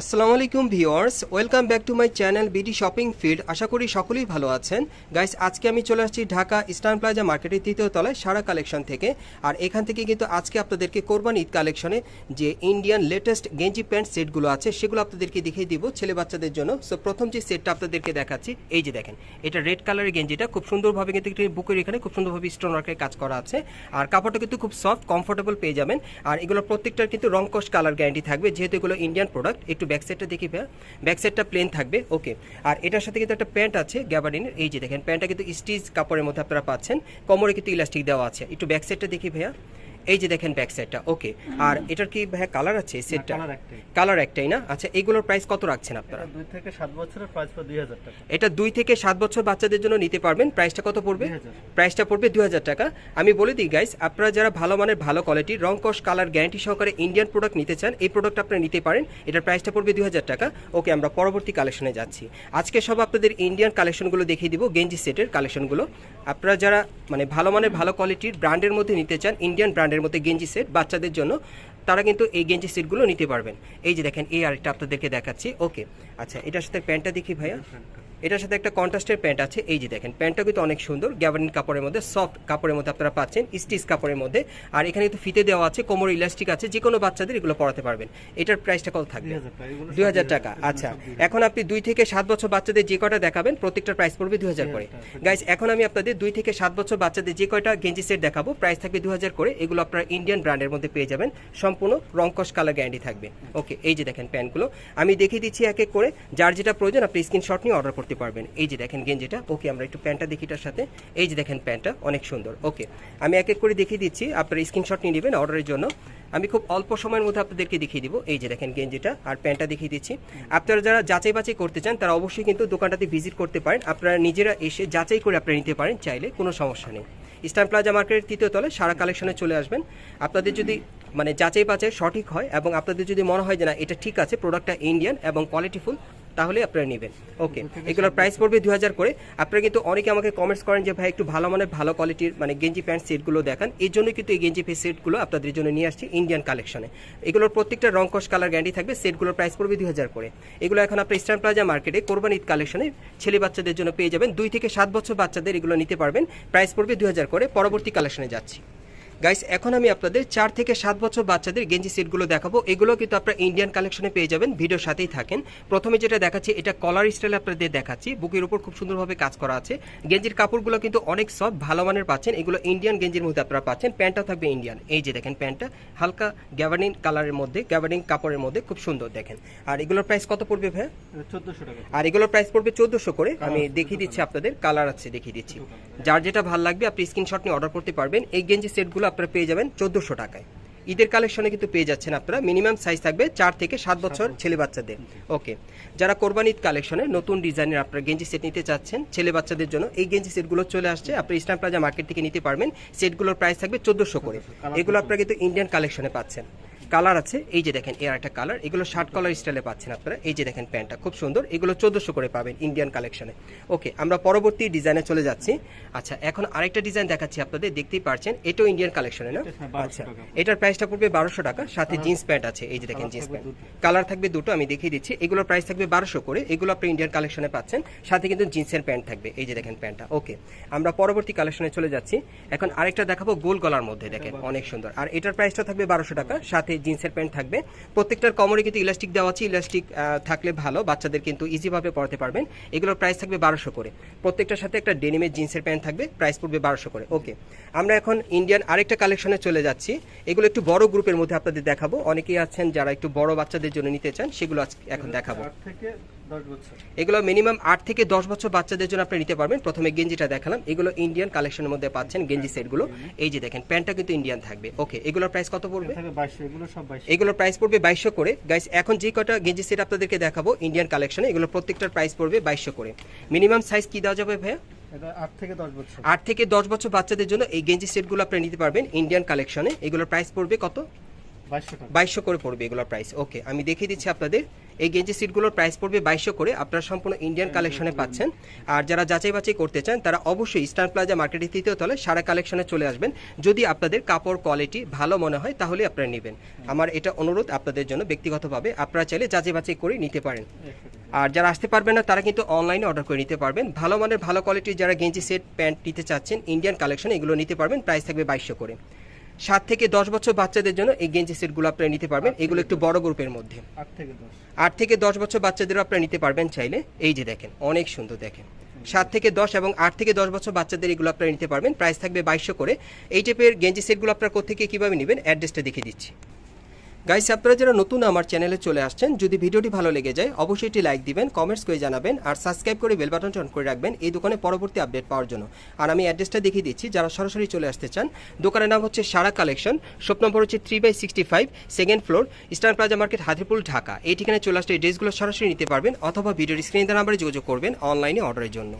আসসালামু আলাইকুম viewers, welcome back to my channel BD shopping field আশা করি সকলেই ভালো আছেন। গাইস, আজকে আমি চলে আসছি ঢাকা ইস্টার্ন প্লাজা মার্কেটের তৃতীয় তলায় সারা কালেকশন থেকে। আর এখান থেকে কিন্তু আজকে আপনাদেরকে কোরবান ঈদ কালেকশনে যে ইন্ডিয়ান লেটেস্ট গেঞ্জি প্যান্ট সেটগুলো আছে, সেগুলো আপনাদেরকে দেখিয়ে দিব ছেলে বাচ্চাদের জন্য। সো প্রথম যে সেটটা আপনাদেরকে দেখাচ্ছি, এই যে দেখেন, এটা রেড কালারের গেঞ্জিটা। খুব সুন্দরভাবে কিন্তু বুকের এখানে খুব সুন্দরভাবে স্টোন ওয়ার্কের কাজ করা আছে। আর কাপড়টা কিন্তু খুব সফট কমফোর্টেবল পেয়ে যাবেন। আর এগুলো প্রত্যেকটার কিন্তু রং কস কালার গ্যারান্টি থাকবে, যেহেতু এগুলো ইন্ডিয়ান প্রোডাক্ট একটু ব্যাক সাইডটা দেখি ভাইয়া। ব্যাক সাইডটা প্লেন থাকবে ওকে আর এটার সাথে কিন্তু একটা প্যান্ট আছে গ্যাবারিনের এই যে দেখেন প্যান্টটা কিন্তু স্টিচ কাপড়ের মধ্যে আপনারা পাচ্ছেন। কোমরে কিন্তু ইলাস্টিক দেওয়া আছে। একটু ব্যাক সাইডটা দেখি ভাইয়া। এই যে দেখেন ব্যাক সাইডটা ওকে আর এটার কি ভাইয়া কালার আছে সেটটা কালার একটাই। কালার একটাই না? আচ্ছা এইগুলোর প্রাইস কত রাখছেন আপনারা? দুই থেকে সাত বছরের প্রাইস পর দুই হাজার টাকা। এটা দুই থেকে সাত বছর বাচ্চাদের জন্য নিতে পারবেন। প্রাইসটা কত পড়বে? 2000 প্রাইসটা পড়বে দু হাজার টাকা। আমি বলে দিই গাইস আপনারা যারা ভালো মানের ভালো কোয়ালিটির রং কস কালার গ্যারান্টি সহকারে ইন্ডিয়ান প্রোডাক্ট নিতে চান এই প্রোডাক্ট আপনারা নিতে পারেন। এটার প্রাইসটা পড়বে দু হাজার টাকা। ওকে আমরা পরবর্তী কালেকশনে যাচ্ছি। আজকে সব আপনাদের ইন্ডিয়ান কালেকশনগুলো দেখিয়ে দিব গেঞ্জি সেটের কালেকশনগুলো আপনারা যারা মানে ভালো মানের ভালো কোয়ালিটির ব্র্যান্ডের মধ্যে নিতে চান ইন্ডিয়ান ব্র্যান্ডের মধ্যে গেঞ্জি সেট বাচ্চাদের জন্য, তারা কিন্তু এই গেঞ্জি সেটগুলো নিতে পারবেন। এই যে দেখেন, এই আরেকটা আপনাদেরকে দেখাচ্ছি। ওকে আচ্ছা এটার সাথে প্যান্টটা দেখি ভাইয়া। এটার সাথে একটা কন্ট্রাস্টের প্যান্ট আছে এই যে দেখেন প্যান্টটা কিন্তু অনেক সুন্দর গ্যাবার্ডিন কাপড়ের মধ্যে সফট কাপড়ের মধ্যে আপনারা পাচ্ছেন স্টিচ কাপড়ের মধ্যে আর এখানে কিন্তু ফিতে দেওয়া আছে কোমর ইলাস্টিক আছে যে কোনো বাচ্চাদের এগুলো পরাতে পারবেন। এটার প্রাইসটা কত থাকবে? 2000 টাকা, এগুলো দুই হাজার টাকা আচ্ছা। এখন আপনি দুই থেকে সাত বছর বাচ্চাদের যে কয়টা দেখাবেন প্রত্যেকটা প্রাইস পড়বে দুই হাজার করে। গাইস এখন আমি আপনাদের দুই থেকে সাত বছর বাচ্চাদের যে কয়টা গেঞ্জি সেট দেখাবো প্রাইস থাকবে দু হাজার করে এগুলো আপনারা ইন্ডিয়ান ব্র্যান্ডের মধ্যে পেয়ে যাবেন। সম্পূর্ণ রংকশ কালার গ্যারান্টি থাকবে। ওকে এই যে দেখেন প্যান্টগুলো। আমি দেখিয়ে দিচ্ছি এক এক করে যার যেটা প্রয়োজন আপনি স্ক্রিনশট নিয়ে অর্ডার করতে পারবেন। এই যে দেখেন গেঞ্জিটা। ওকে, আমরা একটু প্যান্টটা দেখি এটার সাথে। এই যে দেখেন প্যান্টটা, অনেক সুন্দর। ওকে, আমি এক এক করে দেখিয়ে দিচ্ছি। আপনারা স্ক্রিনশট নিয়ে নেবেন অর্ডারের জন্য। আমি খুব অল্প সময়ের মধ্যে আপনাদেরকে দেখিয়ে দিব। এই যে দেখেন গেঞ্জিটা আর প্যান্টটা দেখিয়ে দিচ্ছি। আপনারা যারা যাচাই বাছাই করতে চান, তারা অবশ্যই কিন্তু দোকানটাতে ভিজিট করতে পারেন। আপনারা নিজেরা এসে যাচাই করে আপনারা নিতে পারেন চাইলে, কোনো সমস্যা নেই। ইস্টার্ন প্লাজা মার্কেটের তৃতীয় তলে সারা কালেকশনে চলে আসবেন। আপনাদের যদি মানে যাচাই বাছাই সঠিক হয় এবং আপনাদের যদি মনে হয় যে না, এটা ঠিক আছে, প্রোডাক্টটা ইন্ডিয়ান এবং কোয়ালিটিফুল তাহলে আপনারা নেবেন। ওকে এগুলোর প্রাইস পড়বে দু হাজার করে। আপনারা কিন্তু অনেকে আমাকে কমেন্টস করেন যে ভাই একটু ভালো মানের ভালো কোয়ালিটির মানে গেঞ্জি প্যান্ট সেটগুলো দেখান। এই জন্য কিন্তু এই গেঞ্জি প্যান্ট সেটগুলো আপনাদের জন্য নিয়ে আসছি ইন্ডিয়ান কালেকশনে এগুলোর প্রত্যেকটা রংকশ কালার গ্যারান্টি থাকবে। সেটগুলোর প্রাইস পড়বে দু হাজার করে। এগুলো এখন আপনার ইস্টার্ন প্লাজা মার্কেটে কোরবান ঈদ কালেকশনে ছেলে বাচ্চাদের জন্য পেয়ে যাবেন। দুই থেকে সাত বছর বাচ্চাদের এগুলো নিতে পারবেন। প্রাইস পড়বে দু হাজার করে। পরবর্তী কালেকশনে যাচ্ছি। গাইস এখন আমি আপনাদের চার থেকে সাত বছর বাচ্চাদের গেঞ্জি সেটগুলো দেখাবো। এগুলো কিন্তু আপনারা ইন্ডিয়ান কালেকশনে পেয়ে যাবেন ভিডিওর সাথেই থাকেন। প্রথমে যেটা দেখাচ্ছি এটা কলার স্টাইল আপনাদের দেখাচ্ছি। বুকের উপর খুব সুন্দরভাবে কাজ করা আছে। গেঞ্জির কাপড়গুলো কিন্তু অনেক সফট ভালো মানের পাচ্ছেন। এগুলো ইন্ডিয়ান গেঞ্জির মধ্যে আপনারা পাচ্ছেন। প্যান্টটা থাকবে ইন্ডিয়ান এই যে দেখেন প্যান্টটা হালকা গ্যাবার্ডিন কালারের মধ্যে গ্যাবার্ডিন কাপড়ের মধ্যে খুব সুন্দর দেখেন। আর এগুলোর প্রাইস কত পড়বে ভাই চোদ্দশো টাকা। আর এগুলোর প্রাইস পড়বে চোদ্দশো করে। আমি দেখিয়ে দিচ্ছি আপনাদের কালার আছে দেখিয়ে দিচ্ছি। যার যেটা ভালো লাগবে আপনি স্ক্রিনশট নিয়ে অর্ডার করতে পারবেন। এই গেঞ্জি সেটগুলো আপনারা পেয়ে যাবেন চোদ্দোশো টাকায়। ঈদের কালেকশনে কিন্তু পেয়ে যাচ্ছেন আপনারা। মিনিমাম সাইজ থাকবে চার থেকে সাত বছর ছেলে বাচ্চাদের। ওকে। যারা কোরবান ঈদ কালেকশনে নতুন ডিজাইনের আপনারা গেঞ্জি সেট নিতে চাচ্ছেন ছেলে বাচ্চাদের জন্য এই গেঞ্জি সেটগুলো চলে আসছে। আপনি ইসলাম প্লাজা মার্কেট থেকে নিতে পারবেন। সেটগুলোর প্রাইস থাকবে চোদ্দোশো করে। এগুলো আপনারা কিন্তু ইন্ডিয়ান কালেকশনে পাচ্ছেন। কালার আছে এই যে দেখেন এর একটা কালার। এগুলো শার্ট কালার স্টাইলে পাচ্ছেন আপনারা। এই যে দেখেন প্যান্টটা খুব সুন্দর। এগুলো চোদ্দশো করে পাবেন ইন্ডিয়ান কালেকশনে ওকে আমরা পরবর্তী ডিজাইনে চলে যাচ্ছি। আচ্ছা এখন আরেকটা ডিজাইন দেখাচ্ছি আপনাদের। দেখতেই পারছেন এটাও ইন্ডিয়ান কালেকশনে না? হ্যাঁ, 1200 আচ্ছা এটার প্রাইসটা পড়বে বারোশো টাকা। সাথে জিন্স প্যান্ট আছে। এই যে দেখেন জিন্স প্যান্ট কালার থাকবে দুটো আমি দেখিয়ে দিচ্ছি। এগুলোর প্রাইস থাকবে বারোশো করে। এগুলো আপনি ইন্ডিয়ান কালেকশনে পাচ্ছেন। সাথে কিন্তু জিন্সের প্যান্ট থাকবে। এই যে দেখেন প্যান্টটা ওকে আমরা পরবর্তী কালেকশনে চলে যাচ্ছি। এখন আরেকটা দেখাবো গোল গলার মধ্যে দেখেন অনেক সুন্দর। আর এটার প্রাইসটা থাকবে বারোশো টাকা। সাথে জিন্সের প্যান্ট থাকবে। প্রত্যেকটার কমরে কিন্তু ইলাস্টিক দেওয়া আছে। ইলাস্টিক থাকলে ভালো। বাচ্চাদের কিন্তু ইজিভাবে পড়াতে পারবেন। এগুলোর প্রাইস থাকবে বারোশো করে। প্রত্যেকটার সাথে একটা ডেনিমের জিন্সের প্যান্ট থাকবে। প্রাইস পড়বে বারোশো করে। ওকে আমরা এখন ইন্ডিয়ান আরেকটা কালেকশনে চলে যাচ্ছি। এগুলো একটু বড় গ্রুপের মধ্যে আপনাদের দেখাবো। অনেকেই আছেন যারা একটু বড় বাচ্চাদের জন্য নিতে চান, সেগুলো এখন দেখাবো। এগুলো মিনিমাম আট থেকে দশ বছর বাচ্চাদের জন্য আপনি নিতে পারবেন। প্রথমে গেঞ্জিটা দেখালাম। এগুলো ইন্ডিয়ান কালেকশনের মধ্যে পাচ্ছেন গেঞ্জি সেটগুলো। এই যে দেখেন প্যান্টটা কিন্তু ইন্ডিয়ান থাকবে। ওকে এগুলোর প্রাইস কত পড়বে? এগুলোর প্রাইস পড়বে বাইশশো করে। গাইস এখন যে কটা গেঞ্জি সেট আপনাদেরকে দেখাবো ইন্ডিয়ান কালেকশনে এগুলো প্রত্যেকটার প্রাইস পড়বে বাইশশো করে। মিনিমাম সাইজ কি দেওয়া যাবে ভাইয়া? আট থেকে দশ বছর। আট থেকে দশ বছর বাচ্চাদের জন্য এই গেঞ্জি সেটগুলো আপনি নিতে পারবেন ইন্ডিয়ান কালেকশনে এগুলোর প্রাইস পড়বে কত? বাইশশো করে। পড়বে এগুলোর প্রাইস ওকে আমি দেখিয়ে দিচ্ছি আপনাদের। এই গেঞ্জি সিটগুলোর প্রাইস পড়বে বাইশশো করে। আপনারা সম্পূর্ণ ইন্ডিয়ান কালেকশনে পাচ্ছেন। আর যারা যাচাই বাছাই করতে চান তারা অবশ্যই ইস্টার্ন প্লাজা মার্কেটের তৃতীয় তলে সারা কালেকশনে চলে আসবেন। যদি আপনাদের কাপড় কোয়ালিটি ভালো মনে হয় তাহলে আপনারা নেবেন। আমার এটা অনুরোধ আপনাদের জন্য ব্যক্তিগতভাবে। আপনারা চাইলে যাচাই বাছাই করে নিতে পারেন। আর যারা আসতে পারবেন না তারা কিন্তু অনলাইনে অর্ডার করে নিতে পারবেন। ভালো মানের ভালো কোয়ালিটির যারা গেঞ্জি সেট প্যান্ট নিতে চাচ্ছেন ইন্ডিয়ান কালেকশন এগুলো নিতে পারবেন। প্রাইস থাকবে বাইশশো করে। সাত থেকে দশ বছর বাচ্চাদের জন্য এই গেঞ্জি সেটগুলো আপনারা নিতে পারবেন। এগুলো একটু বড় গ্রুপের মধ্যে। আট থেকে দশ। বছর বাচ্চাদেরও আপনারা নিতে পারবেন চাইলে। এই যে দেখেন অনেক সুন্দর দেখেন। সাত থেকে দশ এবং আট থেকে দশ বছর বাচ্চাদের এগুলো আপনারা নিতে পারবেন। প্রাইস থাকবে বাইশশো করে। এই টাইপের গেঞ্জি সেটগুলো আপনার কোথেকে কীভাবে নেবেন? অ্যাড্রেসটা দেখিয়ে দিচ্ছি। গাইস আপনারা যারা নতুন আমার চ্যানেলে চলে আসছেন, যদি ভিডিওটি ভালো লেগে যায়, অবশ্যই এটি লাইক দিবেন কমেন্টস করে জানাবেন, আর সাবস্ক্রাইব করে বেল বাটনটা অন করে রাখবেন এই দোকানে পরবর্তী আপডেট পাওয়ার জন্য। আর আমি অ্যাড্রেসটা দেখিয়ে দিচ্ছি, যারা সরাসরি চলে আসতে চান, দোকানের নাম হচ্ছে সারা কালেকশন শপ নম্বর হচ্ছে three by sixty five second floor Eastern Plaza market Hatipul Dhaka. এই ঠিকানায় চলে আসলে এই ড্রেসগুলো সরাসরি নিতে পারবেন, অথবা ভিডিওর স্ক্রিনে নাম্বারে যোগাযোগ করবেন অনলাইনে অর্ডারের জন্য।